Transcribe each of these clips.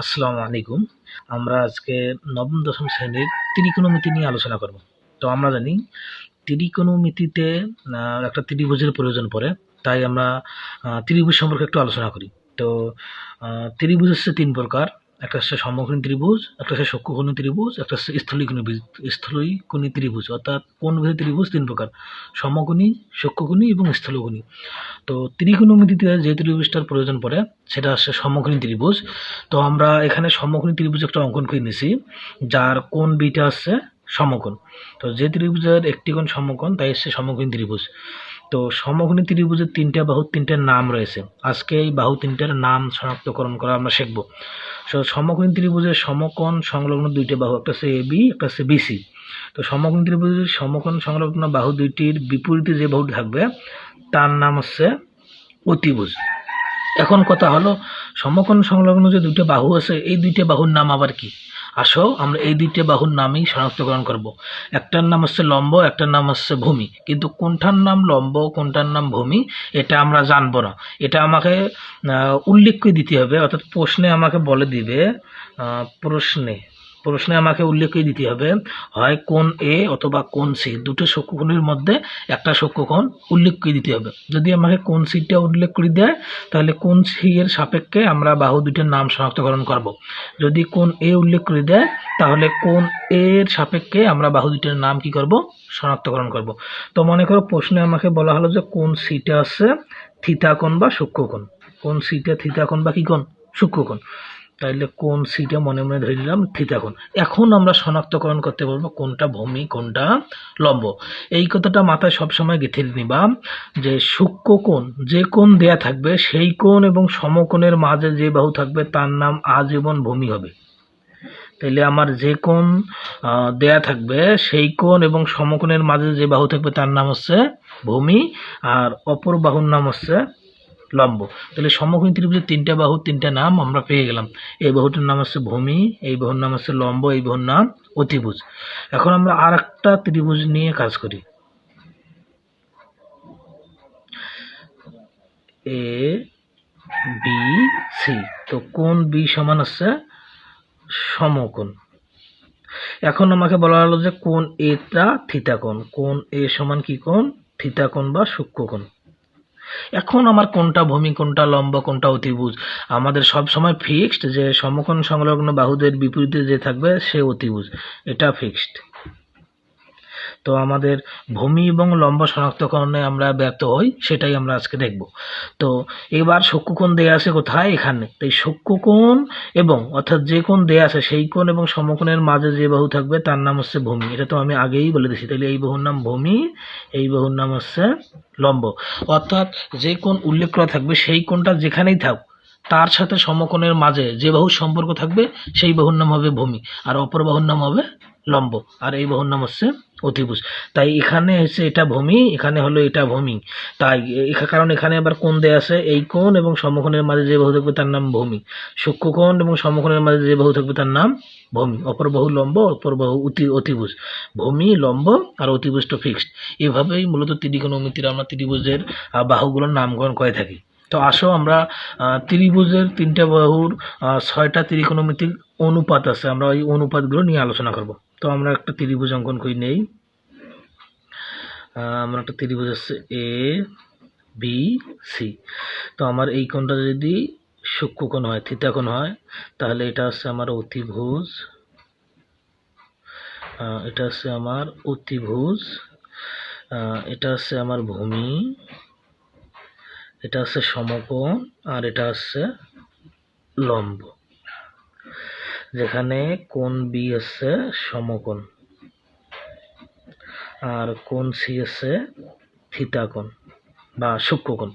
আসসালামু আলাইকুম। আমরা আজকে নবম, দশম শ্রেণির ত্রিকোণমিতি নিয়ে আলোচনা করব। তো আমরা জানি ত্রিকোণমিতিতে একটা ত্রিভুজের প্রয়োজন পড়ে, তাই আমরা ত্রিভুজ সম্পর্কে একটু আলোচনা করি। তো ত্রিভুজ হচ্ছে তিন প্রকার। একটা হচ্ছে সমকোণী ত্রিভুজ, একটা হচ্ছে সূক্ষ্মকোণী ত্রিভুজ, একটা হচ্ছে স্থলী স্থলীকোণী বি- স্থলীকোণী ত্রিভুজ, অর্থাৎ কোন কোণভেদী ত্রিভুজ তিন প্রকার, সমকোণী, সূক্ষ্মকোণী এবং স্থলকোণী। তো ত্রিকোণমিতিতে যে ত্রিভুজটার প্রয়োজন পড়ে, সেটা হচ্ছে সমকোণী ত্রিভুজ। তো আমরা এখানে সমকোণী ত্রিভুজ একটা অঙ্কন করে নিয়েছি যার কোণ বিটা হচ্ছে সমকোণ। তো যে ত্রিভুজের একটি কোণ সমকোণ, তাই হচ্ছে সমকোণী ত্রিভুজ। তো সমকোণী ত্রিভুজের তিনটা বাহু তিনটার নাম রয়েছে। আজকে এই বাহু তিনটার নাম শনাক্তকরণ করা আমরা শিখব। সো সমকোণী ত্রিভুজের সমকোণ সংলগ্ন দুইটি বাহু, একটা হচ্ছে এ বি একটা হচ্ছে বিসি তো সমকোণ ত্রিভুজের সমকোণ সংলগ্ন বাহু দুইটির বিপরীতে যে বাহু থাকবে, তার নাম হচ্ছে অতিভুজ। এখন কথা হলো, সমকোণ সংলগ্ন যে দুইটা বাহু আছে, এই দুইটা বাহুর নাম আবার কি? আসো, আমরা এই দুইটি বাহুর নামই শনাক্তকরণ করব। একটার নাম হচ্ছে লম্ব, একটার নাম হচ্ছে ভূমি। কিন্তু কোনটার নাম লম্ব, কোনটার নাম ভূমি, এটা আমরা জানব না। এটা আমাকে উল্লেখ করে দিতে হবে, অর্থাৎ প্রশ্নে আমাকে বলে দিবে প্রশ্নে। প্রশ্নে আমাকে উল্লেখ করে দিতে হবে, হয় কোন এ অথবা কোন সি দুটো সূক্ষ্মকোণের মধ্যে একটা সূক্ষ্মকোণ উল্লেখ করে দিতে হবে। যদি আমাকে কোন সিটা উল্লেখ করে দেয়, তাহলে কোন সি এর সাপেক্ষে আমরা বাহু দুইটার নাম শনাক্তকরণ করব। যদি কোন এ উল্লেখ করে দেয়, তাহলে কোন এর সাপেক্ষে আমরা বাহু দুইটার নাম কি করব? শনাক্তকরণ করব। তো মনে করো প্রশ্নে আমাকে বলা হলো যে কোন সিটা আছে থিতা কোণ বা সূক্ষ্মকোণ। কোন সিটা থিতা কোণ বা কি কোণ? সূক্ষ্মকোণ। তাইলে কোন সিটা মনে মনে ধরে নিলাম? থিতা কোণ এখন আমরা শনাক্তকরণ করতে পারব কোনটা ভূমি কোনটা লম্ব। এই কথাটা মাথায় সবসময় গেঁথে নিবা যে সূক্ষ্ম কোণ যে কোণ দেয়া থাকবে, সেই কোণ এবং সমকোণের মাঝে যে বাহু থাকবে, তার নাম আজীবন ভূমি হবে। তাইলে আমার যে কোণ দেয়া থাকবে, সেই কোণ এবং সমকোণের মাঝে যে বাহু থাকবে, তার নাম হচ্ছে ভূমি। আর অপর বাহুর নাম হচ্ছে লম্ব। তাহলে সমকোণী ত্রিভুজের তিনটা বাহু, তিনটা নাম আমরা পেয়ে গেলাম। এই বাহুটার নাম হচ্ছে ভূমি, এই বাহুর নাম হচ্ছে লম্ব, এই বাহুর নাম অতিভুজ। এখন আমরা আর একটা ত্রিভুজ নিয়ে কাজ করি। এ বি সি তো কোন বি সমান হচ্ছে? সমকোণ। এখন আমাকে বলা হলো যে কোন এটা থিতা কোণ। কোন এ সমান কি কোণ? থিতা কোণ বা সূক্ষ্ম কোণ। এখন আমার কোনটা ভূমি, কোনটা লম্ব, কোনটা অতিভুজ? আমাদের সব সময় ফিক্সড যে সমকোণ সংলগ্ন বাহুদের বিপরীতে যে থাকবে সে অতিভুজ। এটা ফিক্সড তো আমাদের ভূমি এবং লম্ব শনাক্তকরণে আমরা ব্যর্থ হই, সেটাই আমরা আজকে দেখব। তো এবার সূক্ষ্মকোণ দেয়া আছে কোথায়? এখানে। তাই সূক্ষ্মকোণ এবং অর্থাৎ যে কোণ দেয়া আছে, সেই কোণ এবং সমকোণের মাঝে যে বাহু থাকবে, তার নাম হচ্ছে ভূমি। এটা তো আমি আগেই বলে দিয়েছি। তাহলে এই বাহুর নাম ভূমি, এই বাহুর নাম হচ্ছে লম্ব। অর্থাৎ যে কোণ উল্লেখ করা থাকবে, সেই কোণটা যেখানেই থাক তার সাথে সমকোণের মাঝে যে বাহুর সম্পর্ক থাকবে, সেই বাহুর নাম হবে ভূমি। আর অপর বাহুর নাম হবে লম্ব। আর এই বাহুর নাম হচ্ছে অতিভুজ। তাই এখানে হচ্ছে এটা ভূমি, এখানে হলো এটা ভূমি। তাই এখা- কারণ এখানে আবার কোণ দেয়া আছে? এই কোণ এবং সমকোণের মাঝে যে বহু থাকবে তার নাম ভূমি। সূক্ষ্মকোণ এবং সমকোণের মাঝে যে বহু থাকবে তার নাম ভূমি। অপর বহু লম্ব, অপর বহু অতি অতিভুজ। ভূমি, লম্ব আর অতিভুজটা ফিক্সড এভাবেই মূলত ত্রিকোণমিতির আমরা ত্রিভুজের বাহুগুলোর নামকরণ করে থাকি। তো আসো আমরা ত্রিভুজের তিনটা বাহুর ছয়টা ত্রিকোণমিতির অনুপাত আছে। আমরা ওই অনুপাতগুলো নিয়ে আলোচনা করব। তো আমরা একটা ত্রিভুজ অঙ্কন করি, নেই। আমরা একটা ত্রিভুজ আছে এ বি সি তো আমার এই কোণটা যদি সূক্ষ্মকোণ হয় থিতা কোণ হয়, তাহলে এটা হচ্ছে আমার অতিভুজ এটা হচ্ছে আমার অতিভুজ এটা হচ্ছে আমার ভূমি, এটা হচ্ছে সমকোণ, আর এটা হচ্ছে লম্ব। যেখানে কোণ বি হচ্ছে সমকোণ আর কোণ সি হচ্ছে থিতা কোণ বা সূক্ষ্মকোণ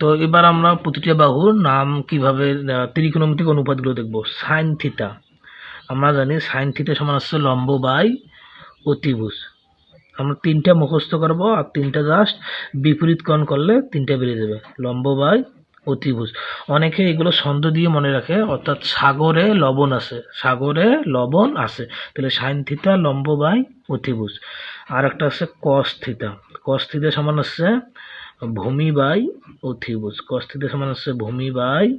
তো এবার আমরা প্রতিটা বাহুর নাম কীভাবে ত্রিকোণমিতিক অনুপাতগুলো দেখব। সাইন থিতা আমরা জানি সাইন থিতা সমান হচ্ছে লম্ব বাই অতিভুজ। আমরা তিনটা মুখস্থ করব আর তিনটা জাস্ট বিপরীত কোণ করলে তিনটা বেরিয়ে যাবে। লম্ব বাই অতিভুজ। অনেকে এগুলো ছন্দ দিয়ে মনে রাখে, অর্থাৎ সাগরে লবণ আছে। সাগরে লবণ আছে। তাহলে সাইন থিতা লম্ব বাই অতিভুজ। আর একটা আছে কস থিতা কস থিতা সমান হচ্ছে ভূমি বাই অতিভুজ। কস সমান হচ্ছে ভূমি বাই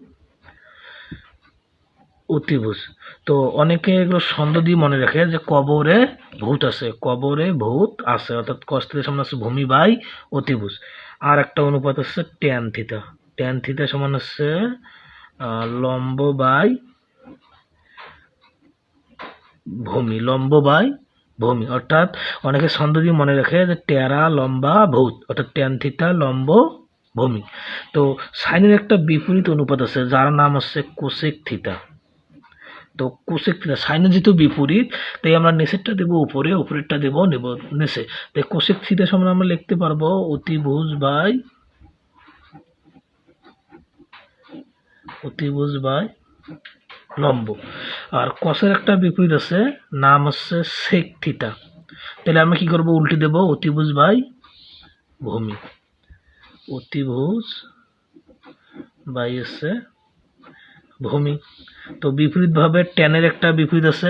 অতিভুজ। তো অনেকে এগুলো ছন্দ দিয়ে মনে রাখে যে কবরে ভূত আছে। কবরে ভূত আছে। অর্থাৎ কষ্টের সমান আছে ভূমি বাই অতিভুজ। আর একটা অনুপাত হচ্ছে ট্যান থিতা ট্যান থিতা সমান হচ্ছে লম্ব বাই ভূমি, লম্ব বাই ভূমি। অর্থাৎ অনেকে ছন্দ দিয়ে মনে রাখে যে টেরা, লম্বা, ভূত। অর্থাৎ ট্যান থিতা লম্ব, ভূমি। তো সাইনের একটা বিপরীত অনুপাত আছে, যার নাম হচ্ছে কোসেক থিতা তো কোসেক থিটা সাইনের যেহেতু বিপরীত, তাই আমরা নিচেরটা দেবো উপরে, উপরেরটা দেবো নেব নিচে। তাই কোসেক থিটা সমান আমরা লিখতে পারব অতিভুজ বাই অতিভুজ বাই লম্ব। আর কসের একটা বিপরীত আছে, নাম হচ্ছে সেক থিটা তাহলে আমি কি করব? উল্টে দেব অতিভুজ বাই ভূমি। অতিভুজ বাই হচ্ছে ভূমি। তো বিপরীতভাবে ট্যানের একটা বিপরীত আছে,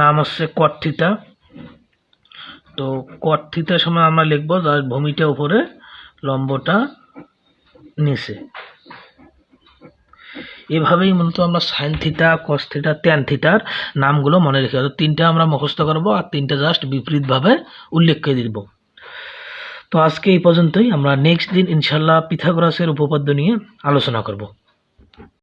নাম হচ্ছে কট থিটা তো কট থিটার সময় আমরা লিখব যার ভূমিটা উপরে, লম্বটা নিচে। এভাবেই মূলত আমরা sine theta cos theta tan থিটার নামগুলো মনে রেখে, অর্থাৎ তিনটা আমরা মুখস্থ করব আর তিনটা জাস্ট বিপরীতভাবে উল্লেখ করে দিব। তো আজকে এই পর্যন্তই, আমরা নেক্সট দিন ইনশাল্লাহ পিথাগোরাসের উপপাদ্য নিয়ে আলোচনা করব।